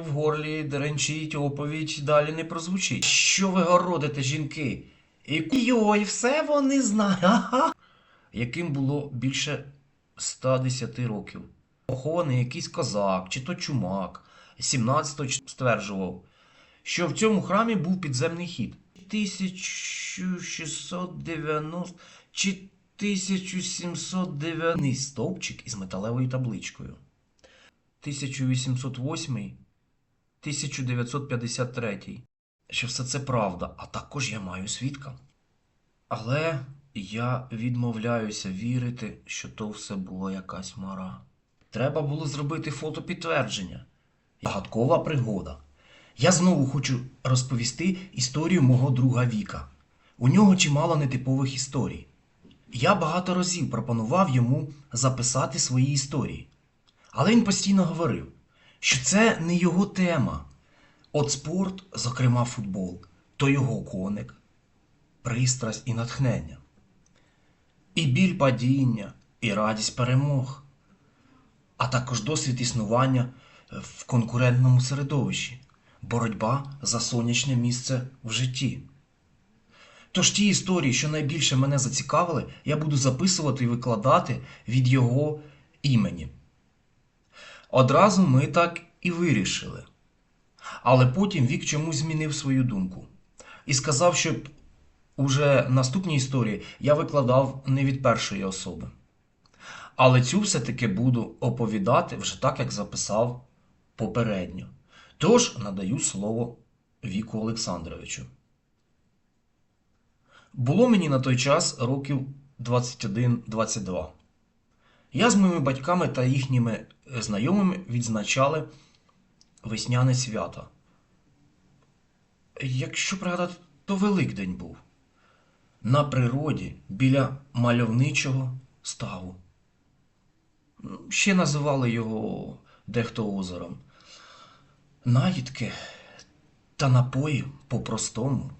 в горлі деренчить оповідь, далі не прозвучить. Що ви городите, жінки? І йой, все вони знають. Ага. Яким було більше 110 років. Похований якийсь козак чи то чумак. 17-го стверджував, що в цьому храмі був підземний хід. 1690 чи 1709 стовпчик із металевою табличкою. 1808 1953. Що все це правда, а також я маю свідка. Але я відмовляюся вірити, що то все було якась мара. Треба було зробити фото підтвердження. Загадкова пригода. Я знову хочу розповісти історію мого друга Віка. У нього чимало нетипових історій. Я багато разів пропонував йому записати свої історії. Але він постійно говорив, що це не його тема. От спорт, зокрема футбол, то його коник, пристрасть і натхнення. І біль падіння, і радість перемог, а також досвід існування в конкурентному середовищі, боротьба за сонячне місце в житті. Тож ті історії, що найбільше мене зацікавили, я буду записувати і викладати від його імені. Одразу ми так і вирішили. Але потім Вік чомусь змінив свою думку і сказав, щоб уже наступні історії я викладав не від першої особи. Але цю все-таки буду оповідати вже так, як записав попередньо. Тож надаю слово Віку Олександровичу. Було мені на той час років 21-22. Я з моїми батьками та їхніми знайомими відзначали весняне свято. Якщо пригадати, то Великдень був. На природі біля мальовничого ставу. Ще називали його дехто озером. Наїдки та напої по-простому.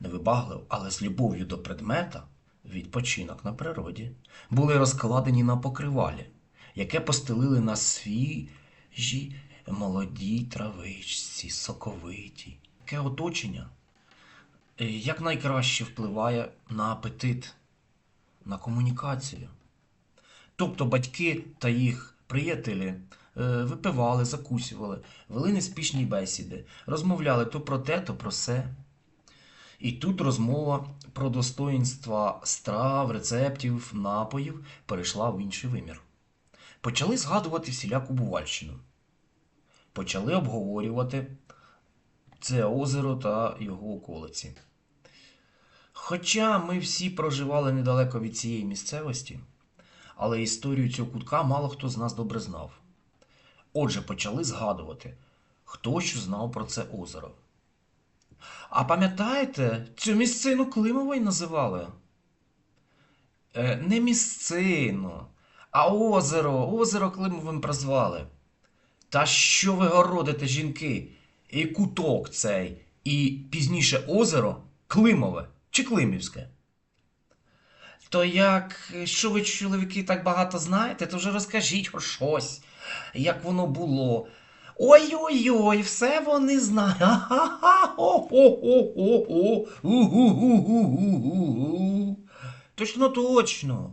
Невибаглив, але з любов'ю до предмета відпочинок на природі були розкладені на покривалі, яке постелили на свіжій молодій травичці, соковитій. Таке оточення е, якнайкраще впливає на апетит, на комунікацію. Тобто батьки та їх приятелі е, випивали, закусювали, вели неспішні бесіди, розмовляли то про те, то про се. І тут розмова про достоїнства страв, рецептів, напоїв перейшла в інший вимір. Почали згадувати всіляку бувальщину. Почали обговорювати це озеро та його околиці. Хоча ми всі проживали недалеко від цієї місцевості, але історію цього кутка мало хто з нас добре знав. Отже, почали згадувати, хто що знав про це озеро. А пам'ятаєте, цю місцину Климовою називали? Е, не місцину, а озеро, озеро Климовим прозвали. Та що ви городите, жінки? І куток цей, і пізніше озеро Климове чи Климівське? То як, що ви, чоловіки, так багато знаєте, то вже розкажіть щось, як воно було. Ой-ой-ой, все вони знають. Точно, точно.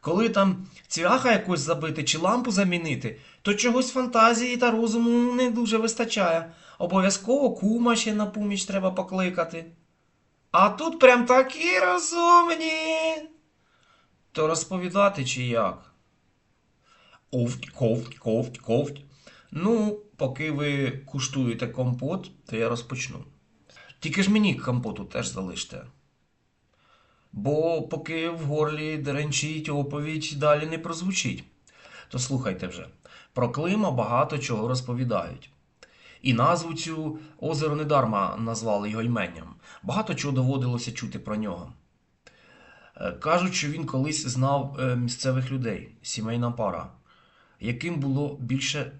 Коли там цвяха якусь забити чи лампу замінити, то чогось фантазії та розуму не дуже вистачає. Обов'язково кума ще на поміч треба покликати. А тут прям такі розумні. То розповідати чи як? Овть, ковть, ковть, ковть. Ну, поки ви куштуєте компот, то я розпочну. Тільки ж мені компоту теж залиште. Бо поки в горлі деренчить оповідь далі не прозвучить. То слухайте вже. Про Клима багато чого розповідають. І назву цю озеро недарма назвали його іменням. Багато чого доводилося чути про нього. Е, Кажуть, що він колись знав е, місцевих людей, сімейна пара, яким було більше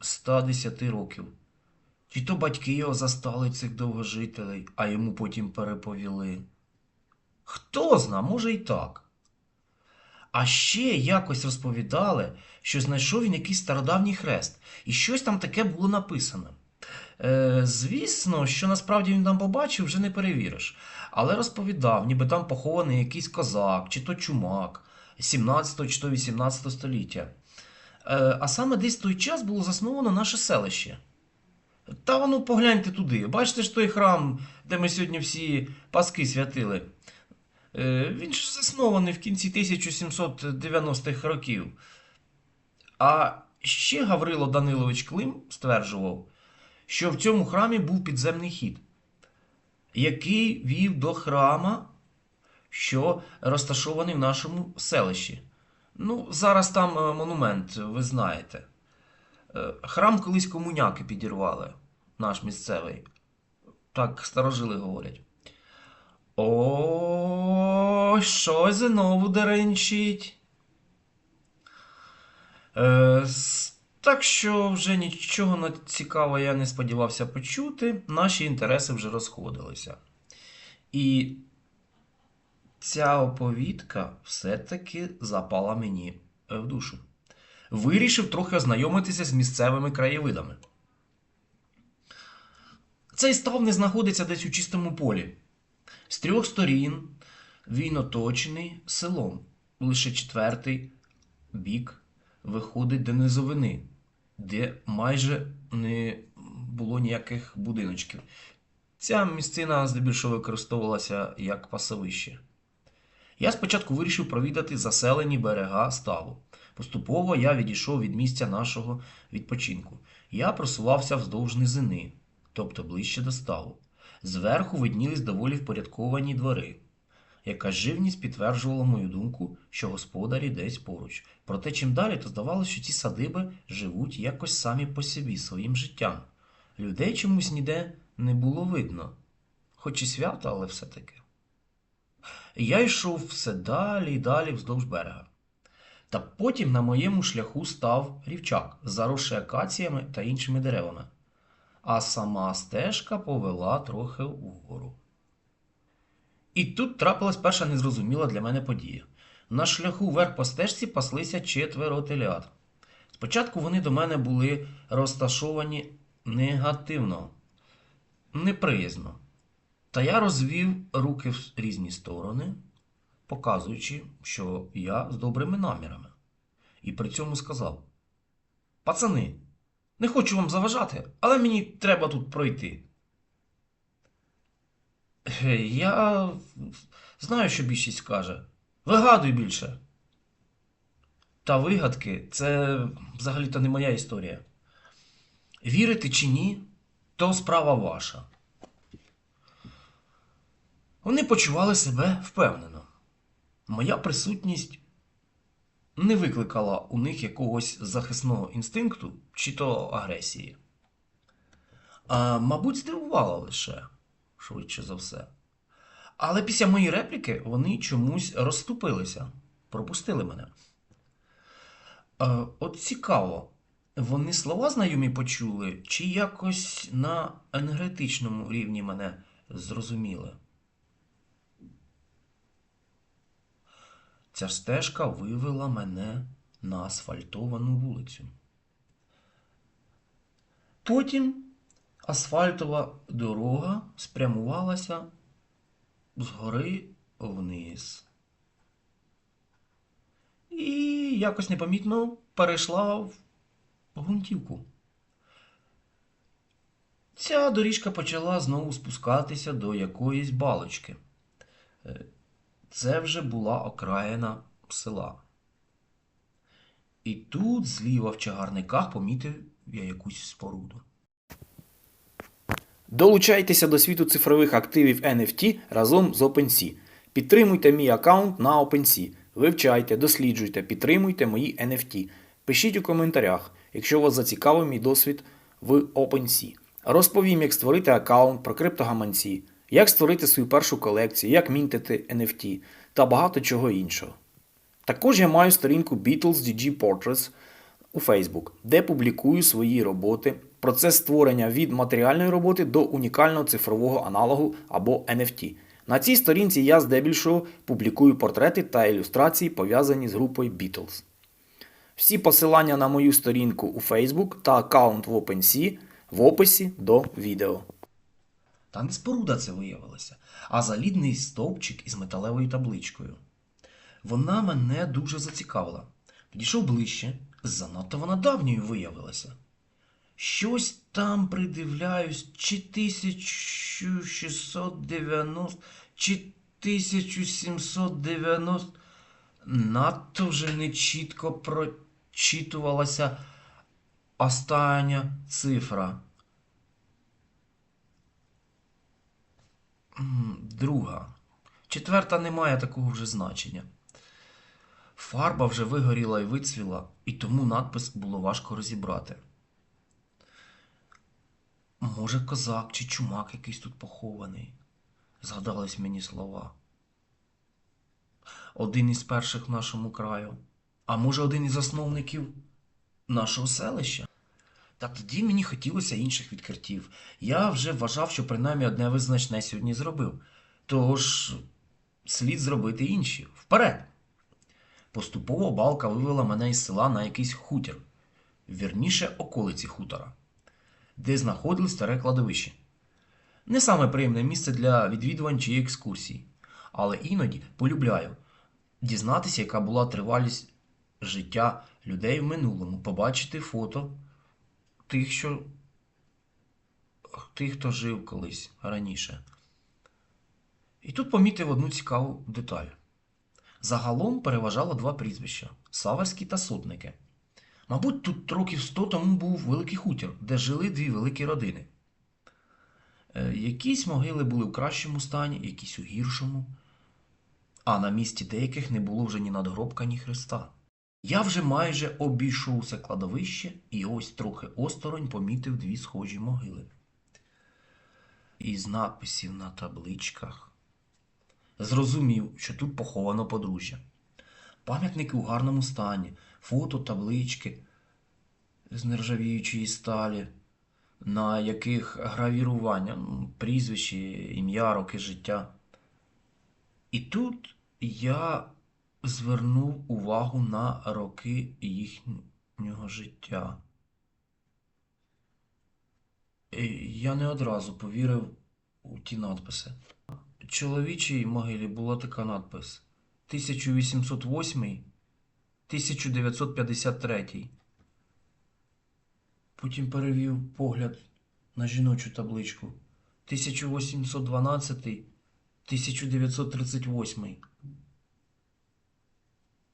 110 років. Чи то батьки його застали цих довгожителей, а йому потім переповіли. Хто зна, може і так. А ще якось розповідали, що знайшов він якийсь стародавній хрест, і щось там таке було написано. Е, звісно, що насправді він там побачив, вже не перевіриш. Але розповідав, ніби там похований якийсь козак, чи то чумак 17 чи то 18 століття. Е, а саме десь той час було засновано наше селище. Та воно погляньте туди. Бачите ж той храм, де ми сьогодні всі паски святили. Е, Він ж заснований в кінці 1790-х років. А ще Гаврило Данилович Клим стверджував, що в цьому храмі був підземний хід, який вів до храма, що розташований в нашому селищі. Ну, зараз там е, монумент, ви знаєте. Е, Храм колись комуняки підірвали, наш місцевий. Так старожили говорять. О, щось знову деренчить. Е, так що вже нічого цікавого я не сподівався почути, наші інтереси вже розходилися. І ця оповідка все-таки запала мені е, в душу. Вирішив трохи ознайомитися з місцевими краєвидами. Цей ставний знаходиться десь у чистому полі. З трьох сторін він оточений селом. Лише четвертий бік виходить до низовини, де майже не було ніяких будиночків. Ця місцина здебільшого використовувалася як пасовище. Я спочатку вирішив провідати заселені берега ставу. Поступово я відійшов від місця нашого відпочинку. Я просувався вздовж низини, тобто ближче до ставу. Зверху виднілись доволі впорядковані двори. Якась живність підтверджувала мою думку, що господарі десь поруч. Проте чим далі, то здавалося, що ці садиби живуть якось самі по собі, своїм життям. Людей чомусь ніде не було видно. Хоч і свято, але все-таки. Я йшов все далі і далі вздовж берега. Та потім на моєму шляху став рівчак, заросший акаціями та іншими деревами. А сама стежка повела трохи вгору. І тут трапилась перша незрозуміла для мене подія. На шляху вверх по стежці паслися четверо телят. Спочатку вони до мене були розташовані негативно, неприязно. Та я розвів руки в різні сторони, показуючи, що я з добрими намірами. І при цьому сказав: Пацани, не хочу вам заважати, але мені треба тут пройти. Е, Я знаю, що більшість каже. Вигадуй більше. Та вигадки це взагалі-то не моя історія. Вірити чи ні, то справа ваша. Вони почували себе впевнено. Моя присутність не викликала у них якогось захисного інстинкту чи то агресії. А, мабуть, здивувала лише, швидше за все. Але після моєї репліки вони чомусь розступилися, пропустили мене. А, от цікаво, вони слова знайомі почули, чи якось на енергетичному рівні мене зрозуміли? Ця стежка вивела мене на асфальтовану вулицю. Потім асфальтова дорога спрямувалася згори вниз. І якось непомітно перейшла в ґрунтівку. Ця доріжка почала знову спускатися до якоїсь балочки. Це вже була окраїна села. І тут зліва в чагарниках помітив я якусь споруду. Долучайтеся до світу цифрових активів NFT разом з OpenSea. Підтримуйте мій аккаунт на OpenSea. Вивчайте, досліджуйте, підтримуйте мої NFT. Пишіть у коментарях, якщо вас зацікавив мій досвід в OpenSea. Розповім, як створити аккаунт про криптогаманці, як створити свою першу колекцію, як мінтити NFT та багато чого іншого. Також я маю сторінку Beatles DG Portraits у Facebook, де публікую свої роботи, процес створення від матеріальної роботи до унікального цифрового аналогу або NFT. На цій сторінці я здебільшого публікую портрети та ілюстрації, пов'язані з групою Beatles. Всі посилання на мою сторінку у Facebook та аккаунт в OpenSea в описі до відео. Та не споруда це виявилася, а залідний стовпчик із металевою табличкою. Вона мене дуже зацікавила. Підійшов ближче, занадто вона давньою виявилася. Щось там придивляюсь, чи 1690, чи 1790. Надто вже нечітко прочитувалася остання цифра. Друга. Четверта не має такого вже значення. Фарба вже вигоріла і вицвіла, і тому надпис було важко розібрати. Може, козак чи чумак якийсь тут похований. Згадались мені слова. Один із перших в нашому краю. А може, один із засновників нашого селища? Та тоді мені хотілося інших відкриттів. Я вже вважав, що принаймні одне визначне сьогодні зробив. Тож слід зробити інші. Вперед! Поступово балка вивела мене із села на якийсь хутір, вірніше околиці хутора, де знаходилось старе кладовище. Не саме приємне місце для відвідувань чи екскурсій, але іноді полюбляю дізнатися, яка була тривалість життя людей в минулому, побачити фото тих, що тих, хто жив колись раніше. І тут помітив одну цікаву деталь. Загалом переважало два прізвища Саверський та Сотники. Мабуть, тут років сто тому був великий хутір, де жили дві великі родини. Е, Якісь могили були в кращому стані, якісь у гіршому, а на місці деяких не було вже ні надгробка, ні хреста. Я вже майже обійшов це кладовище і ось трохи осторонь помітив дві схожі могили. Із надписів на табличках зрозумів, що тут поховано подружжя. Пам'ятники у гарному стані, фото, таблички з нержавіючої сталі, на яких гравірування, ну, прізвище, ім'я, роки життя. І тут я звернув увагу на роки їхнього життя. Я не одразу повірив у ті надписи. Чоловічій могилі була така надпис 1808 1953. Потім перевів погляд на жіночу табличку 1812 1938.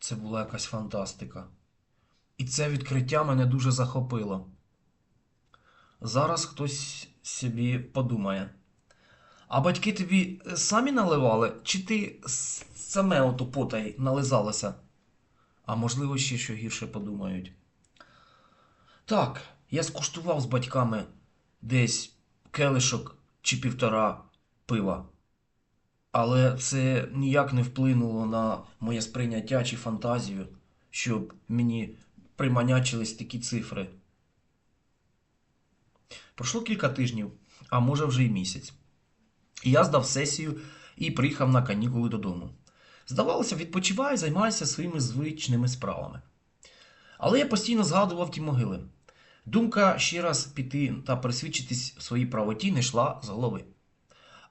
Це була якась фантастика. І це відкриття мене дуже захопило. Зараз хтось собі подумає. А батьки тобі самі наливали, чи ти саме ото потай нализалася? А можливо, ще що гірше подумають. Так, я скуштував з батьками десь келишок чи півтора пива. Але це ніяк не вплинуло на моє сприйняття чи фантазію, щоб мені приманячились такі цифри. Пройшло кілька тижнів, а може вже й місяць. І я здав сесію і приїхав на канікули додому. Здавалося, відпочиваю, займаюся своїми звичними справами. Але я постійно згадував ті могили. Думка ще раз піти та присвідчитись своїй правоті не йшла з голови.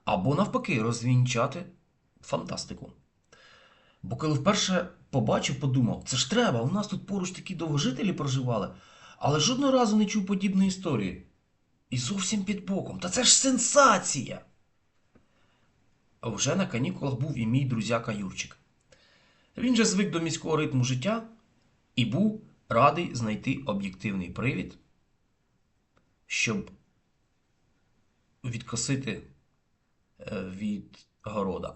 Або навпаки, розвінчати фантастику. Бо коли вперше побачив, подумав, це ж треба, у нас тут поруч такі довгожителі проживали, але жодного разу не чув подібної історії. І зовсім під боком. Та це ж сенсація! Вже на канікулах був і мій друзяка Юрчик. Він же звик до міського ритму життя і був радий знайти об'єктивний привід, щоб відкосити від города.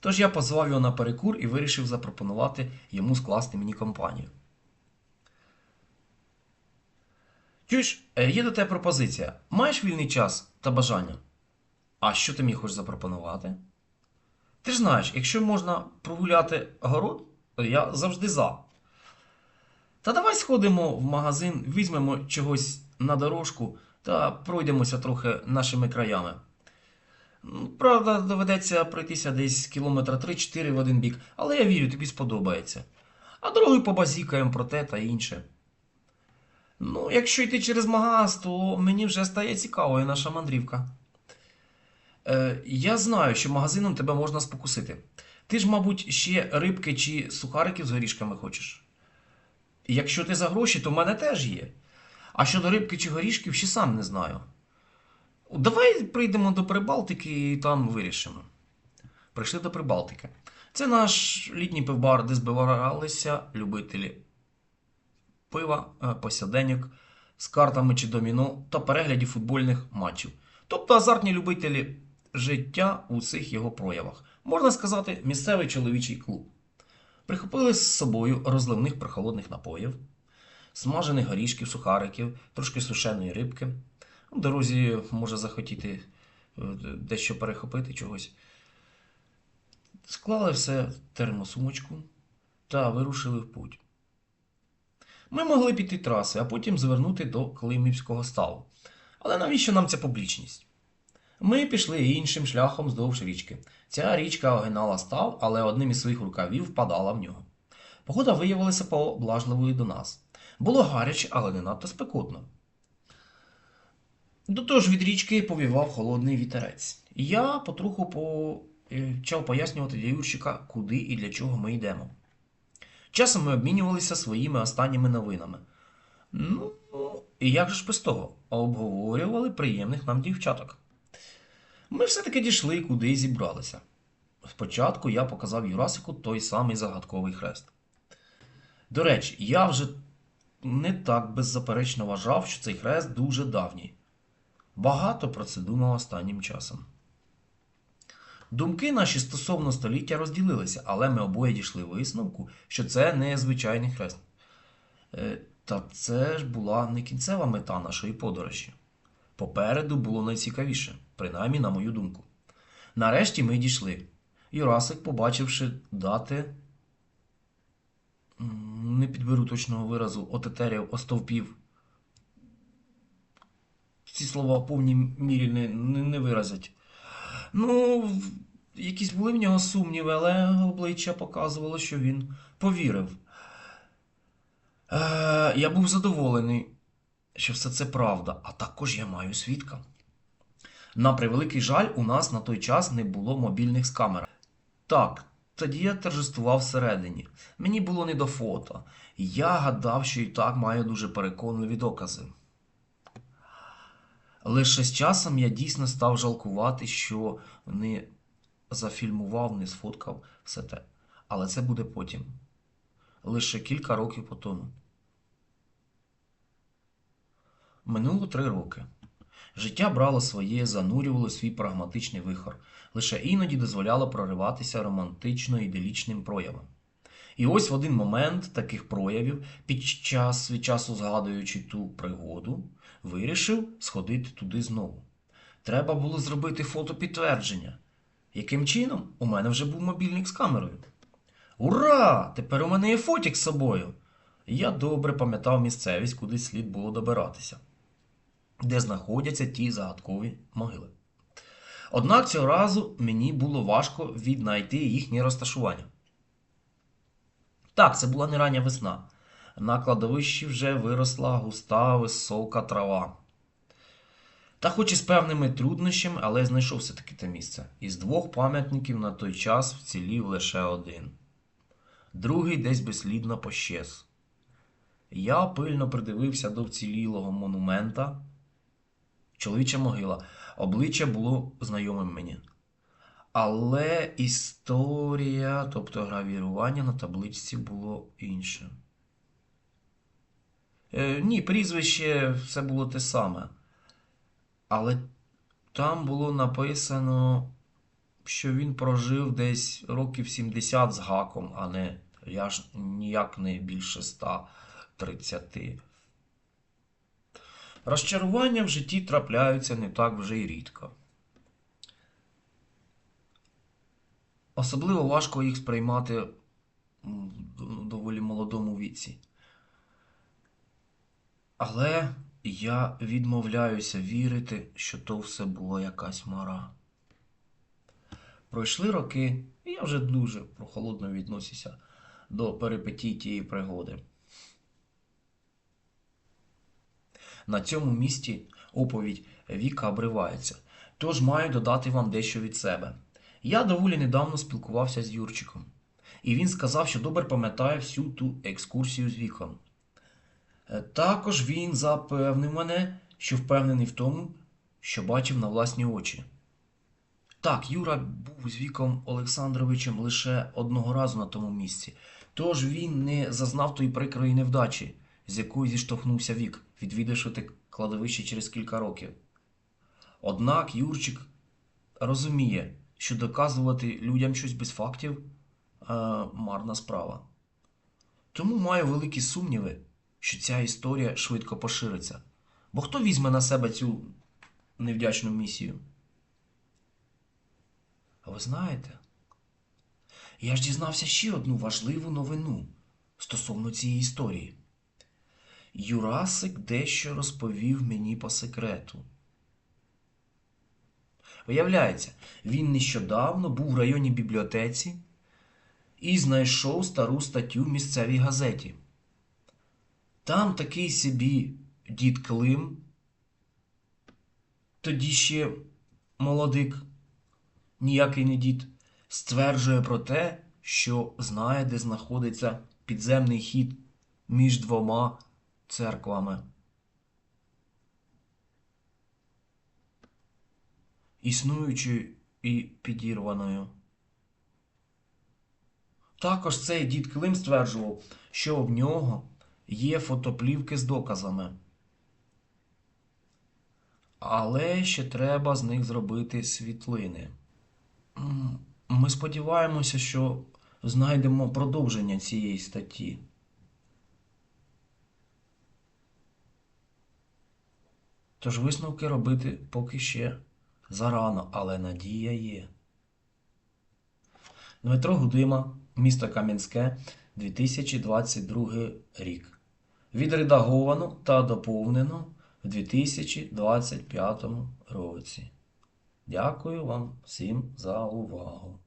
Тож я позвав його на перекур і вирішив запропонувати йому скласти мені компанію. Чуєш, е, є до тебе пропозиція. Маєш вільний час та бажання? А що ти мені хочеш запропонувати? Ти ж знаєш, якщо можна прогуляти город, то я завжди за. Та давай сходимо в магазин, візьмемо чогось на дорожку та пройдемося трохи нашими краями. Ну, Правда, доведеться пройтися десь кілометра 3-4 в один бік, але я вірю, тобі сподобається. А дорогою побазікаємо про те та інше. Ну, якщо йти через магаз, то мені вже стає цікавою наша мандрівка. Е, я знаю, що магазином тебе можна спокусити. Ти ж, мабуть, ще рибки чи сухариків з горішками хочеш. Якщо ти за гроші, то в мене теж є. А щодо рибки чи горішків, ще сам не знаю. Давай прийдемо до Прибалтики і там вирішимо. Прийшли до Прибалтики. Це наш літній пивбар, де збиралися любителі пива, е, посяденьок з картами чи доміно та переглядів футбольних матчів. Тобто азартні любителі життя у цих його проявах. Можна сказати, місцевий чоловічий клуб. Прихопили з собою розливних прохолодних напоїв, смажених горішків, сухариків, трошки сушеної рибки. В дорозі може захотіти е, дещо перехопити чогось. Склали все в термосумочку та вирушили в путь. Ми могли піти траси, а потім звернути до Климівського ставу. Але навіщо нам ця публічність? Ми пішли іншим шляхом вздовж річки. Ця річка огинала став, але одним із своїх рукавів впадала в нього. Погода виявилася поблажливою до нас. Було гаряче, але не надто спекотно. До того ж від річки повівав холодний вітерець. Я потроху почав пояснювати для Юрчика, куди і для чого ми йдемо. Часом ми обмінювалися своїми останніми новинами. Ну, і як же ж без того? Обговорювали приємних нам дівчаток. Ми все-таки дійшли, куди зібралися. Спочатку я показав Юрасику той самий загадковий хрест. До речі, я вже не так беззаперечно вважав, що цей хрест дуже давній. Багато про це думав останнім часом. Думки наші стосовно століття розділилися, але ми обоє дійшли висновку, що це не звичайний хрест. Е, Та це ж була не кінцева мета нашої подорожі. Попереду було найцікавіше, принаймні на мою думку. Нарешті ми дійшли. Юрасик, побачивши дати, не підберу точного виразу, отетерів, остовпів. Ці слова в повній мірі не, не, не виразять. Ну, якісь були в нього сумніви, але обличчя показувало, що він повірив. Е, я був задоволений, що все це правда, а також я маю свідка. На превеликий жаль, у нас на той час не було мобільних з камер. Так, тоді я торжествував всередині. Мені було не до фото. Я гадав, що і так маю дуже переконливі докази. Лише з часом я дійсно став жалкувати, що не зафільмував, не сфоткав все те. Але це буде потім. Лише кілька років по тому. Минуло три роки. Життя брало своє, занурювало свій прагматичний вихор, лише іноді дозволяло прориватися романтично іделічним проявам. І ось в один момент таких проявів, під час від часу згадуючи ту пригоду, вирішив сходити туди знову. Треба було зробити фото підтвердження. Яким чином? У мене вже був мобільник з камерою. Ура! Тепер у мене є фотік з собою. Я добре пам'ятав місцевість, куди слід було добиратися, де знаходяться ті загадкові могили. Однак цього разу мені було важко віднайти їхнє розташування. Так, це була не рання весна. На кладовищі вже виросла густа висока трава. Та хоч і з певними труднощами, але знайшов все-таки те місце. Із двох пам'ятників на той час вцілів лише один. Другий десь безслідно пощез. Я пильно придивився до вцілілого монумента. Чоловіча могила. Обличчя було знайомим мені. Але історія, тобто гравірування на табличці було інше. Е, ні, прізвище все було те саме. Але там було написано, що він прожив десь років 70 з гаком, а не я ж ніяк не більше 130. Розчарування в житті трапляються не так вже й рідко. Особливо важко їх сприймати в доволі молодому віці. Але я відмовляюся вірити, що то все була якась мара. Пройшли роки, і я вже дуже прохолодно відносився до перипетій тієї пригоди. На цьому місці оповідь Віка обривається, тож маю додати вам дещо від себе. Я доволі недавно спілкувався з Юрчиком, і він сказав, що добре пам'ятає всю ту екскурсію з віком. Е, Також він запевнив мене, що впевнений в тому, що бачив на власні очі. Так, Юра був з Віком Олександровичем лише одного разу на тому місці, тож він не зазнав тої прикрої невдачі, з якою зіштовхнувся Вік, відвідавши те кладовище через кілька років. Однак Юрчик розуміє, що доказувати людям щось без фактів е, марна справа. Тому маю великі сумніви, що ця історія швидко пошириться. Бо хто візьме на себе цю невдячну місію? А ви знаєте, я ж дізнався ще одну важливу новину стосовно цієї історії. Юрасик дещо розповів мені по секрету. Виявляється, він нещодавно був в районній бібліотеці і знайшов стару статтю в місцевій газеті. Там такий собі дід Клим, тоді ще молодик, ніякий не дід, стверджує про те, що знає, де знаходиться підземний хід між двома церквами. Існуючою і підірваною. Також цей дід Клим стверджував, що в нього є фотоплівки з доказами. Але ще треба з них зробити світлини. Ми сподіваємося, що знайдемо продовження цієї статті. Тож висновки робити поки ще зарано, але надія є. Дмитро Гудима, місто Кам'янське, 2022 рік. Відредаговано та доповнено в 2025 році. Дякую вам всім за увагу.